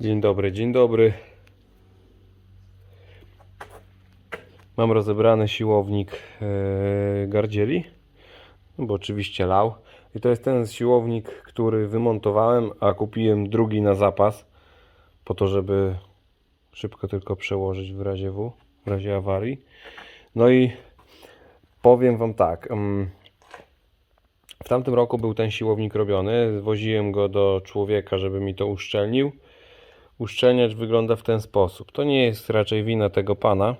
Dzień dobry, dzień dobry. Mam rozebrany siłownik e, gardzieli, no bo oczywiście lał. I to jest ten siłownik, który wymontowałem, a kupiłem drugi na zapas, po to, żeby szybko tylko przełożyć w razie W, w razie awarii. No i powiem Wam tak. mm, w tamtym roku był ten siłownik robiony. Woziłem go do człowieka, żeby mi to uszczelnił. Uszczelniacz wygląda w ten sposób. To nie jest raczej wina tego pana.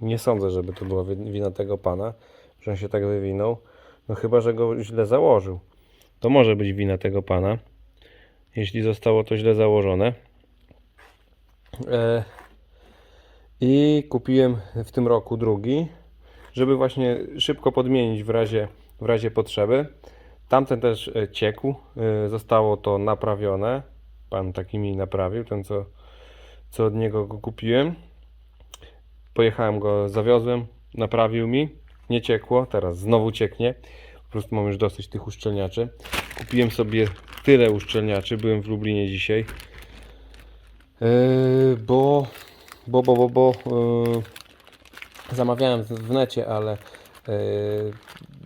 Nie sądzę, żeby to była wi- wina tego pana, że on się tak wywinął. No chyba, że go źle założył. To może być wina tego pana, jeśli zostało to źle założone. E, I kupiłem w tym roku drugi, żeby właśnie szybko podmienić w razie, w razie potrzeby. Tamten też e, ciekł, e, zostało to naprawione. Pan taki mi naprawił, ten co, co od niego go kupiłem. Pojechałem go, zawiozłem, naprawił mi, nie ciekło, teraz znowu cieknie. Po prostu mam już dosyć tych uszczelniaczy. Kupiłem sobie tyle uszczelniaczy, byłem w Lublinie dzisiaj. Yy, bo, bo, bo, bo, bo yy, zamawiałem w- necie, ale yy,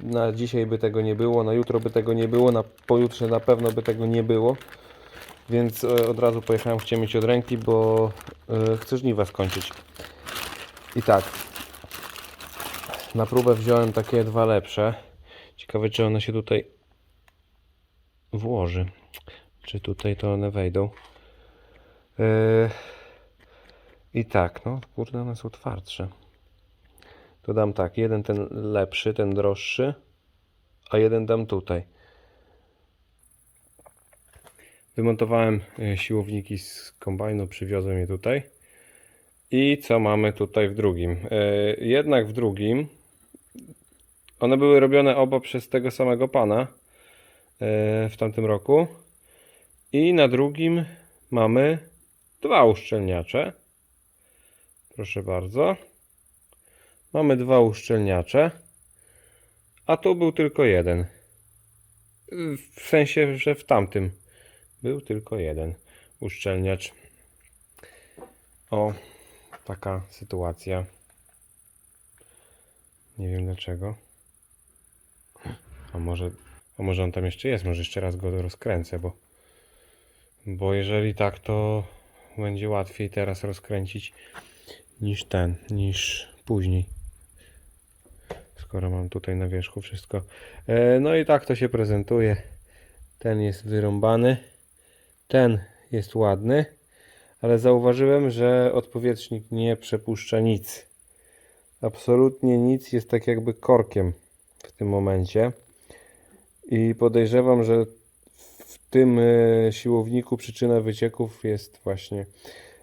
na dzisiaj by tego nie było, na jutro by tego nie było, na pojutrze na pewno by tego nie było. Więc e, od razu pojechałem, chciałem mieć od ręki, bo e, chcę żniwa skończyć. I tak. Na próbę wziąłem takie dwa lepsze. Ciekawe, czy one się tutaj włoży. Czy tutaj to one wejdą. E, I tak, no kurde, one są twardsze. To dam tak, jeden ten lepszy, ten droższy, a jeden dam tutaj. Wymontowałem e, siłowniki z kombajnu, przywiozłem je tutaj. I co mamy tutaj w drugim? E, Jednak w drugim one były robione oba przez tego samego pana e, w tamtym roku. I na drugim mamy dwa uszczelniacze. Proszę bardzo. Mamy dwa uszczelniacze. A tu był tylko jeden. W sensie, że w tamtym był tylko jeden uszczelniacz. O, taka sytuacja. Nie wiem dlaczego. A może, a może on tam jeszcze jest? Może jeszcze raz go rozkręcę, bo, bo jeżeli tak, to będzie łatwiej teraz rozkręcić niż ten, niż później. Skoro mam tutaj na wierzchu wszystko. E, no i tak to się prezentuje. Ten jest wyrąbany. Ten jest ładny, ale zauważyłem, że odpowietrznik nie przepuszcza nic. Absolutnie nic, jest tak jakby korkiem w tym momencie. I podejrzewam, że w tym e, siłowniku przyczyna wycieków jest właśnie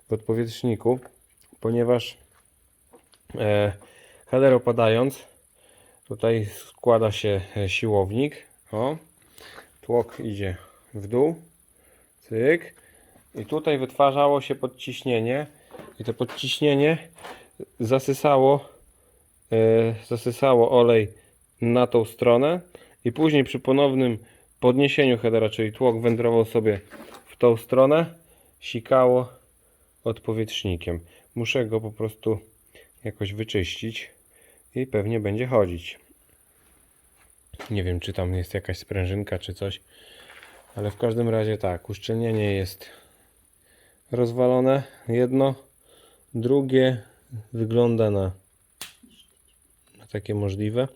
w odpowietrzniku, ponieważ e, header opadając, tutaj składa się e, siłownik. O, tłok idzie w dół. I tutaj wytwarzało się podciśnienie. I to podciśnienie zasysało, e, zasysało olej na tą stronę. I później przy ponownym podniesieniu headera, czyli tłok wędrował sobie w tą stronę, sikało odpowietrznikiem. Muszę go po prostu jakoś wyczyścić i pewnie będzie chodzić. Nie wiem, czy tam jest jakaś sprężynka, czy coś. Ale w każdym razie tak, uszczelnienie jest rozwalone. Jedno, drugie wygląda na, na takie możliwe.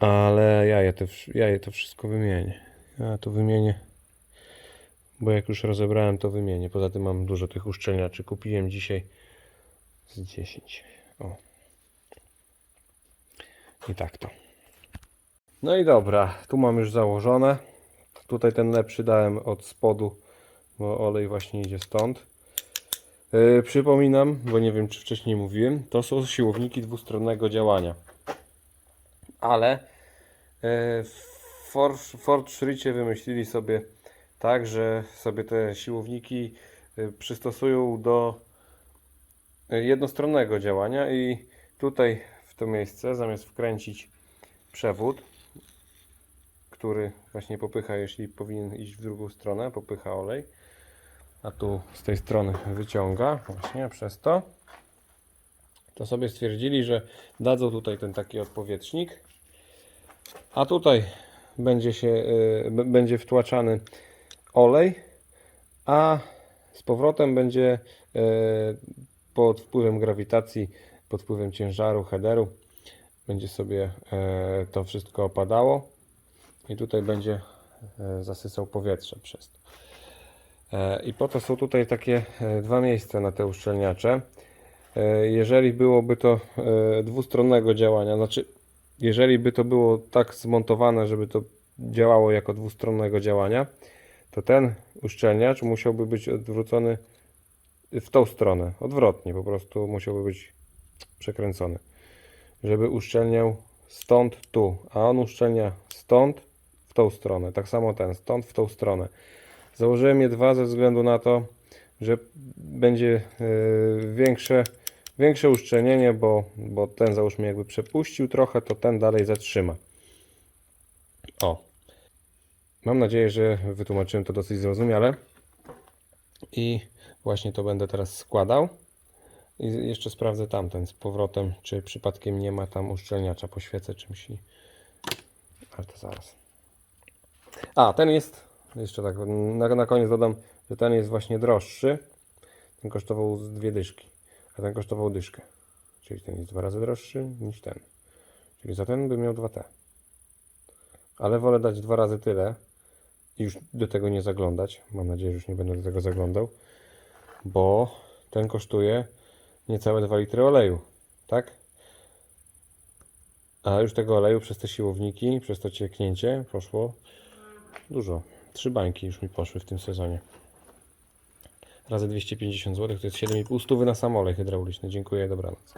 Ale ja je, to, ja je to wszystko wymienię. Ja to wymienię. Bo jak już rozebrałem, to wymienię. Poza tym mam dużo tych uszczelniaczy. Kupiłem dzisiaj z 10. O. I tak to. No i dobra, tu mam już założone. Tutaj ten lepszy dałem od spodu, bo olej właśnie idzie stąd. Yy, przypominam, bo nie wiem czy wcześniej mówiłem, to są siłowniki dwustronnego działania. Ale yy, Ford, Ford wymyślili sobie tak, że sobie te siłowniki yy, przystosują do jednostronnego działania i tutaj w to miejsce zamiast wkręcić przewód, który właśnie popycha, jeśli powinien iść w drugą stronę, popycha olej. A tu z tej strony wyciąga właśnie przez to. To sobie stwierdzili, że dadzą tutaj ten taki odpowietrznik. A tutaj będzie się y, będzie wtłaczany olej, a z powrotem będzie y, pod wpływem grawitacji, pod wpływem ciężaru headeru będzie sobie e, to wszystko opadało i tutaj będzie e, zasysał powietrze przez to. E, I po to są tutaj takie e, dwa miejsca na te uszczelniacze. Jeżeli byłoby to dwustronnego działania, znaczy jeżeli by to było tak zmontowane, żeby to działało jako dwustronnego działania, to ten uszczelniacz musiałby być odwrócony w tą stronę, odwrotnie, po prostu musiałby być przekręcony, żeby uszczelniał stąd tu, a on uszczelnia stąd tą stronę, tak samo ten, stąd w tą stronę. Założyłem je dwa ze względu na to, że będzie yy, większe, większe uszczelnienie, bo, bo ten załóżmy jakby przepuścił trochę, to ten dalej zatrzyma. O. Mam nadzieję, że wytłumaczyłem to dosyć zrozumiale. I właśnie to będę teraz składał. I jeszcze sprawdzę tamten z powrotem, czy przypadkiem nie ma tam uszczelniacza. Poświecę czymś i... Ale to zaraz. A, ten jest, jeszcze tak, na, na koniec dodam, że ten jest właśnie droższy. Ten kosztował dwie dyszki, a ten kosztował dyszkę. Czyli ten jest dwa razy droższy niż ten. Czyli za ten bym miał 2T. Ale wolę dać dwa razy tyle i już do tego nie zaglądać. Mam nadzieję, że już nie będę do tego zaglądał, bo ten kosztuje niecałe 2 litry oleju, tak? A już tego oleju przez te siłowniki, przez to cieknięcie poszło dużo. Trzy bańki już mi poszły w tym sezonie. Razy 250 zł to jest 7,5 stówy na sam olej hydrauliczny. Dziękuję, dobranoc.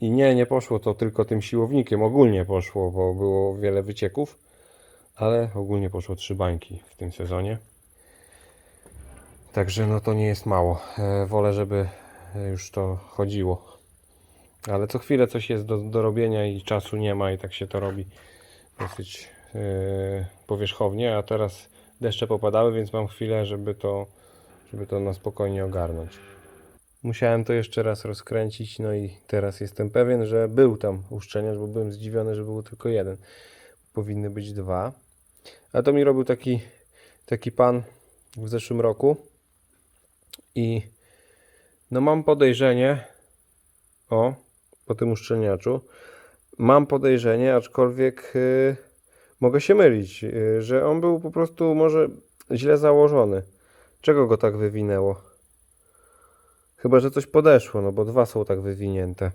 I nie, nie poszło to tylko tym siłownikiem. Ogólnie poszło, bo było wiele wycieków. Ale ogólnie poszło trzy bańki w tym sezonie. Także no to nie jest mało. E, wolę, żeby e, już to chodziło. Ale co chwilę coś jest do, do robienia i czasu nie ma i tak się to robi dosyć powierzchownie, a teraz deszcze popadały, więc mam chwilę, żeby to, żeby to na spokojnie ogarnąć. Musiałem to jeszcze raz rozkręcić, no i teraz jestem pewien, że był tam uszczelniacz, bo byłem zdziwiony, że był tylko jeden. Powinny być dwa. A to mi robił taki, taki pan w zeszłym roku. I no mam podejrzenie, o, po tym uszczelniaczu, mam podejrzenie, aczkolwiek y, mogę się mylić, y, że on był po prostu może źle założony. Czego go tak wywinęło? Chyba, że coś podeszło, no bo dwa są tak wywinięte.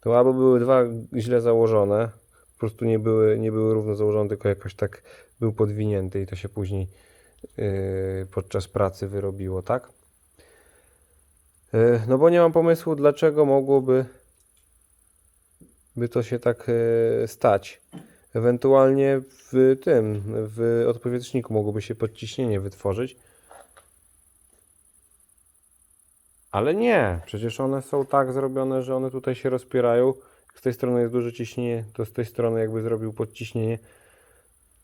To albo były dwa źle założone, po prostu nie były, nie były równo założone, tylko jakoś tak był podwinięty i to się później yy, podczas pracy wyrobiło, tak? Yy, no bo nie mam pomysłu, dlaczego mogłoby by to się tak yy, stać. Ewentualnie w tym, w odpowietrzniku mogłoby się podciśnienie wytworzyć. Ale nie, przecież one są tak zrobione, że one tutaj się rozpierają. Z tej strony jest duże ciśnienie, to z tej strony jakby zrobił podciśnienie,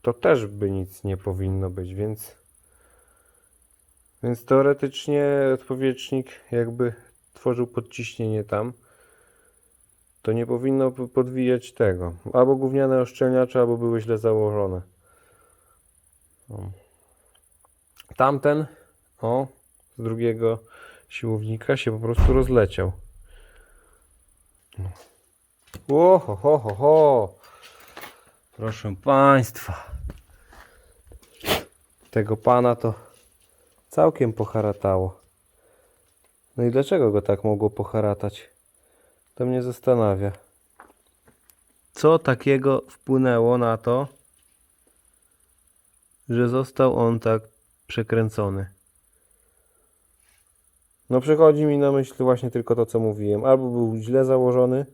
to też by nic nie powinno być, więc więc teoretycznie odpowietrznik jakby tworzył podciśnienie tam, to nie powinno podwijać tego. Albo gówniane oszczelniacze, albo były źle założone. Tamten, o, z drugiego siłownika się po prostu rozleciał. O, ho, ho, ho, ho. Proszę Państwa. Tego pana to całkiem poharatało. No i dlaczego go tak mogło poharatać? To mnie zastanawia. Co takiego wpłynęło na to, że został on tak przekręcony? No przychodzi mi na myśl właśnie tylko to, co mówiłem. Albo był źle założony,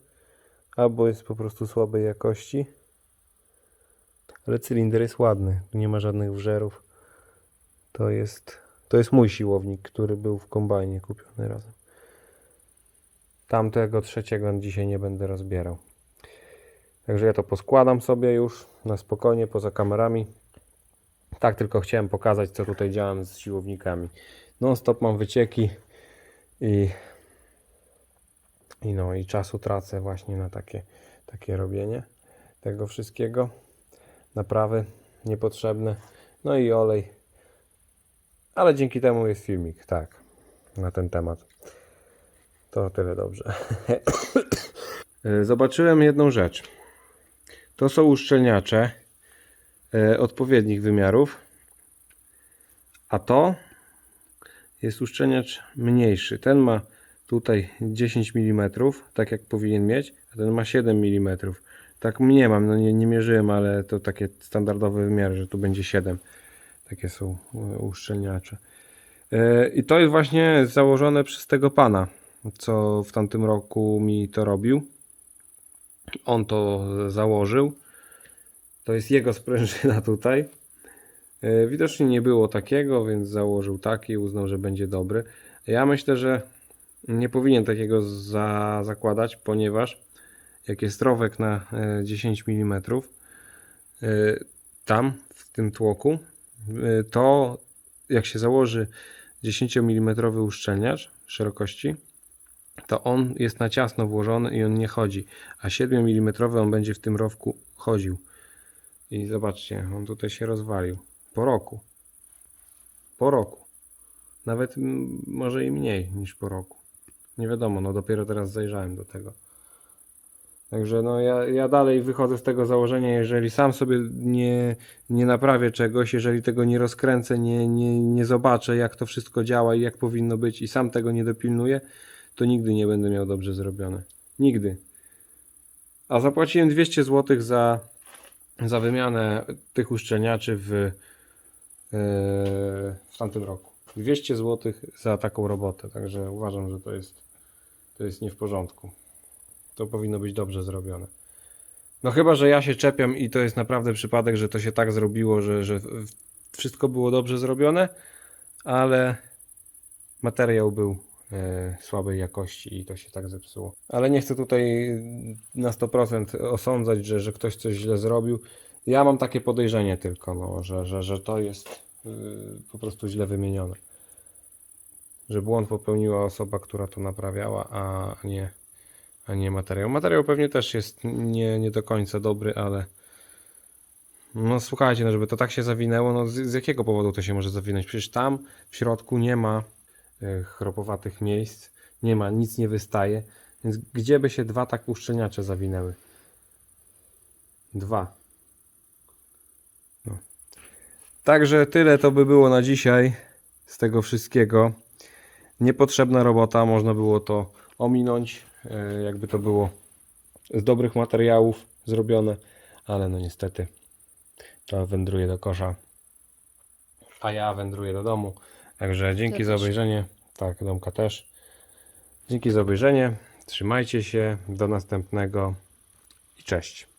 albo jest po prostu słabej jakości. Ale cylinder jest ładny, tu nie ma żadnych wżerów. To jest, to jest mój siłownik, który był w kombajnie kupiony razem. Tamtego trzeciego dzisiaj nie będę rozbierał. Także ja to poskładam sobie już na spokojnie poza kamerami. Tak tylko chciałem pokazać, co tutaj działam z siłownikami. Non stop mam wycieki i, i no i czasu tracę właśnie na takie, takie robienie tego wszystkiego. Naprawy niepotrzebne. No i olej. Ale dzięki temu jest filmik, tak, na ten temat. To tyle dobrze. E, Zobaczyłem jedną rzecz. To są uszczelniacze e, odpowiednich wymiarów, a to jest uszczelniacz mniejszy. Ten ma tutaj 10 mm, tak jak powinien mieć, a ten ma 7 mm. Tak nie mam, no nie, nie mierzyłem, ale to takie standardowe wymiary, że tu będzie 7. Takie są e, uszczelniacze. I to jest właśnie założone przez tego pana, co w tamtym roku mi to robił. On to założył. To jest jego sprężyna tutaj. E, Widocznie nie było takiego, więc założył taki i uznał, że będzie dobry. Ja myślę, że nie powinien takiego za, zakładać, ponieważ jak jest rowek na e, 10 mm, e, tam w tym tłoku, e, to jak się założy 10 mm uszczelniacz szerokości, to on jest na ciasno włożony i on nie chodzi, a 7 mm on będzie w tym rowku chodził. I zobaczcie, on tutaj się rozwalił. Po roku. Po roku. Nawet może i mniej niż po roku. Nie wiadomo, no dopiero teraz zajrzałem do tego. Także no ja, ja dalej wychodzę z tego założenia, jeżeli sam sobie nie, nie naprawię czegoś, jeżeli tego nie rozkręcę, nie, nie, nie zobaczę jak to wszystko działa i jak powinno być i sam tego nie dopilnuję, to nigdy nie będę miał dobrze zrobione. Nigdy. A zapłaciłem 200 zł za, za wymianę tych uszczelniaczy w, yy, w tamtym roku. 200 zł za taką robotę, także uważam, że to jest, to jest nie w porządku. To powinno być dobrze zrobione. No chyba, że ja się czepiam i to jest naprawdę przypadek, że to się tak zrobiło, że, że wszystko było dobrze zrobione, ale materiał był słabej jakości i to się tak zepsuło. Ale nie chcę tutaj na 100% osądzać, że, że ktoś coś źle zrobił. Ja mam takie podejrzenie tylko, no, że, że, że to jest y, po prostu źle wymienione. Że błąd popełniła osoba, która to naprawiała, a nie, a nie materiał. Materiał pewnie też jest nie, nie do końca dobry, ale no słuchajcie, no żeby to tak się zawinęło, no z, z jakiego powodu to się może zawinąć? Przecież tam w środku nie ma e, chropowatych miejsc, nie ma, nic nie wystaje, więc gdzie by się dwa tak uszczelniacze zawinęły? Dwa. No. Także tyle to by było na dzisiaj z tego wszystkiego. Niepotrzebna robota, można było to ominąć, e, jakby to było z dobrych materiałów zrobione, ale no niestety to wędruje do kosza, a ja wędruję do domu. Także dzięki za obejrzenie. Tak, domka też. Dzięki za obejrzenie. Trzymajcie się. Do następnego i cześć.